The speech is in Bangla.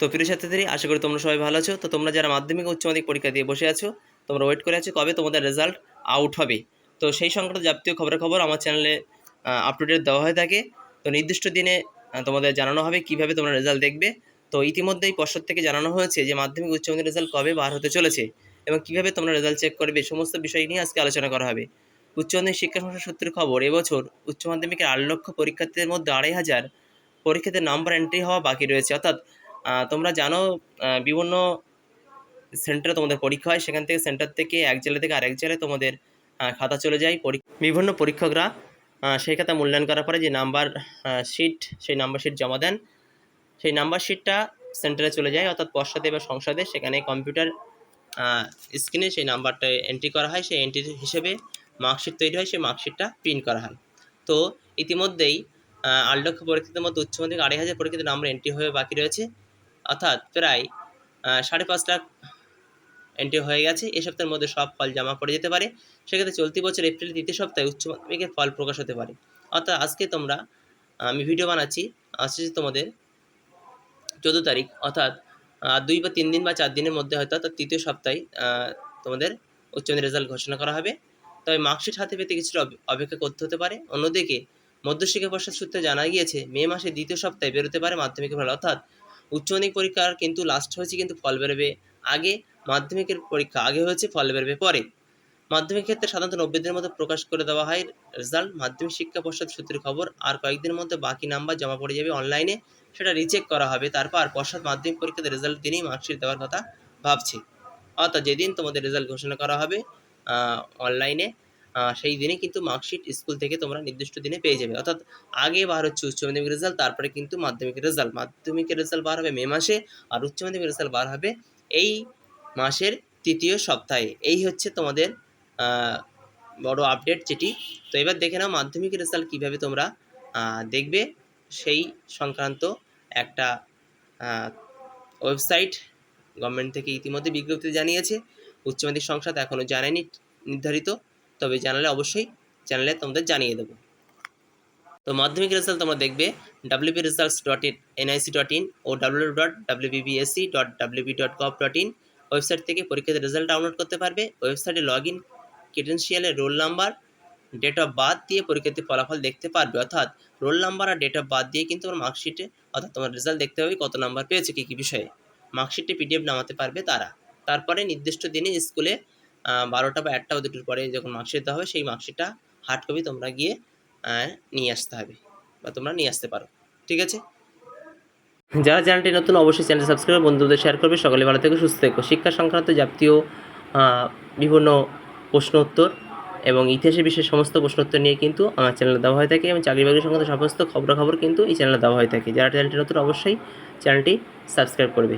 তো প্রিয় ছাত্রীদের আশা করি তোমরা সবাই ভালো আছো। তো তোমরা যারা মাধ্যমিক উচ্চ মাধ্যমিক পরীক্ষা দিয়ে বসে আছো, তোমরা ওয়েট করে আছো কবে তোমাদের রেজাল্ট আউট হবে। তো সেই সংক্রান্ত যাবতীয় খবরের খবর আমার চ্যানেলে আপ টু ডেট দেওয়া হয়ে থাকে। তো নির্দিষ্ট দিনে তোমাদের জানানো হবে কীভাবে তোমরা রেজাল্ট দেখবে। তো ইতিমধ্যেই পর্ষদ থেকে জানানো হয়েছে যে মাধ্যমিক উচ্চ মাধ্যমিক রেজাল্ট কবে বার হতে চলেছে এবং কীভাবে তোমরা রেজাল্ট চেক করবে সমস্ত বিষয় নিয়ে আজকে আলোচনা করা হবে। উচ্চ মাধ্যমিক শিক্ষা সংস্থার সূত্রের খবর, এবছর উচ্চ মাধ্যমিকের আট লক্ষ পরীক্ষার্থীদের মধ্যে আড়াই হাজার পরীক্ষাতে নাম্বার এন্ট্রি হওয়া বাকি রয়েছে। অর্থাৎ তোমরা জানো বিভিন্ন সেন্টারে তোমাদের পরীক্ষা হয়। সেখান থেকে সেন্টার থেকে এক জেলা থেকে আরেক জেলায় তোমাদের খাতা চলে যায়। পরী- বিভিন্ন পরীক্ষকরা সেই খাতা মূল্যায়ন করার পরে যে নাম্বার শিট সেই নাম্বার শিট জমা দেন। সেই নাম্বার শিটটা সেন্টারে চলে যায়, অর্থাৎ পর্ষদে বা সংসদে। সেখানে কম্পিউটার স্ক্রিনে সেই নাম্বারটা এন্ট্রি করা হয়। সেই এন্ট্রি হিসেবে মার্কশিট তৈরি হয়। সেই মার্কশিটটা প্রিন্ট করা হয়। তো ইতিমধ্যেই আট লক্ষ পরীক্ষিতের মধ্যে উচ্চ মাধ্যমিক আড়াই হাজার পরীক্ষিত নাম্বার এন্ট্রি হয়ে বাকি রয়েছে। অর্থাৎ প্রায় সাড়ে পাঁচ লাখ এন্ট্রি হয়ে গেছে। এই সপ্তাহের মধ্যে সব ফল জমা পড়ে যেতে পারে। সেক্ষেত্রে চলতি বছর এপ্রিল তৃতীয় সপ্তাহে উচ্চ মাধ্যমিকের ফল প্রকাশ হতে পারে। অর্থাৎ আজকে তোমরা, আমি ভিডিও বানাচ্ছি আসছে তোমাদের চোদ্দ তারিখ। অর্থাৎ দুই বা তিন দিন বা চার দিনের মধ্যে হয়তো অর্থাৎ তৃতীয় সপ্তাহে তোমাদের উচ্চ মাধ্যমিক রেজাল্ট ঘোষণা করা হবে। তবে মার্কশিট হাতে পেতে কিছুটা অপে- অপেক্ষা করতে হতে পারে। অন্যদিকে মধ্যশিক্ষা পর্ষদ সূত্রে জানা গিয়েছে, মে মাসের দ্বিতীয় সপ্তাহে বেরোতে পারে মাধ্যমিকের ফল। অর্থাৎ উচ্চ মাধ্যমিক পরীক্ষার কিন্তু লাস্ট হয়েছে কিন্তু ফল বেরোবে আগে, মাধ্যমিকের পরীক্ষা আগে হয়েছে, ফল বেরোবে পরে। মাধ্যমিক ক্ষেত্রে সাধারণত নব্বই দিনের মধ্যে প্রকাশ করে দেওয়া হয় রেজাল্ট মাধ্যমিক শিক্ষা পর্ষদ সূত্রের খবর, আর কয়েকদিনের মধ্যে বাকি নাম্বার জমা পড়ে যাবে অনলাইনে সেটা রিচেক করা হবে, তারপর পর্ষদ মাধ্যমিক পরীক্ষাতে রেজাল্ট দিনেই মার্কশিট দেওয়ার কথা ভাবছে। অর্থাৎ যেদিন তোমাদের রেজাল্ট ঘোষণা করা হবে অনলাইনে সেই দিনে কিন্তু মার্কশিট স্কুল থেকে তোমরা নির্দিষ্ট দিনে পেয়ে যাবে। অর্থাৎ আগে বার হচ্ছে উচ্চ মাধ্যমিক রেজাল্ট তারপরে কিন্তু মাধ্যমিকের রেজাল্ট মাধ্যমিকের রেজাল্ট বার হবে মে মাসে আর উচ্চ মাধ্যমিক রেজাল্ট বার হবে এই মাসের তৃতীয় সপ্তাহে। এই হচ্ছে তোমাদের বড় আপডেট যেটি তো এবার দেখে নাও মাধ্যমিকের রেজাল্ট কীভাবে তোমরা দেখবে। সেই সংক্রান্ত একটা ওয়েবসাইট গভর্নমেন্ট থেকে ইতিমধ্যে বিজ্ঞপ্তি জানিয়েছে। উচ্চ মাধ্যমিক সংসদ এখনও জানায়নি নির্ধারিত। তবে জানালে অবশ্যই চ্যানেলে তোমাদের জানিয়ে দেবো। তো মাধ্যমিক রেজাল্ট তোমরা দেখবে WB results dot in NIC dot in O W dot WBBSE dot WB dot gov dot in website থেকে পরীক্ষার রেজাল্ট ডাউনলোড করতে পারবে। ওয়েবসাইটে log in ক্রিডেন্সিয়ালের roll number date of birth দিয়ে পরীক্ষার্থী ফলাফল দেখতে পারবে। অর্থাৎ রোল নাম্বার আর ডেট অফ বার্থ দিয়ে কিন্তু তোমার মার্কশিটে অর্থাৎ তোমার রেজাল্ট দেখতে হবে কত নাম্বার পেয়েছে, কী কী বিষয়ে। মার্কশিটে পিডিএফ নামাতে পারবে তারা। তারপরে নির্দিষ্ট দিনে স্কুলে বারোটা বা একটা দুটোর পরে যখন মার্কশিট দেওয়া হবে, সেই মার্কশিটটা হার্ড কপি তোমরা গিয়ে নিয়ে আসতে হবে বা তোমরা নিয়ে আসতে পারো। ঠিক আছে? যারা চ্যানেলটি নতুন, অবশ্যই চ্যানেল সাবস্ক্রাইব করে বন্ধুদের শেয়ার করবে। সকলে ভালো থেকে, সুস্থ থেকো। শিক্ষা সংক্রান্ত জাতীয় বিভিন্ন প্রশ্ন উত্তর এবং ইতিহাসের বিষয়ে সমস্ত প্রশ্ন উত্তর নিয়ে কিন্তু আমার চ্যানেলে দেওয়া হয়ে থাকে এবং চাকরি বাকরি সংক্রান্ত সমস্ত খবরাখবর কিন্তু এই চ্যানেলে দেওয়া হয়ে থাকে। যারা চ্যানেলটি নতুন, অবশ্যই চ্যানেলটি সাবস্ক্রাইব করবে।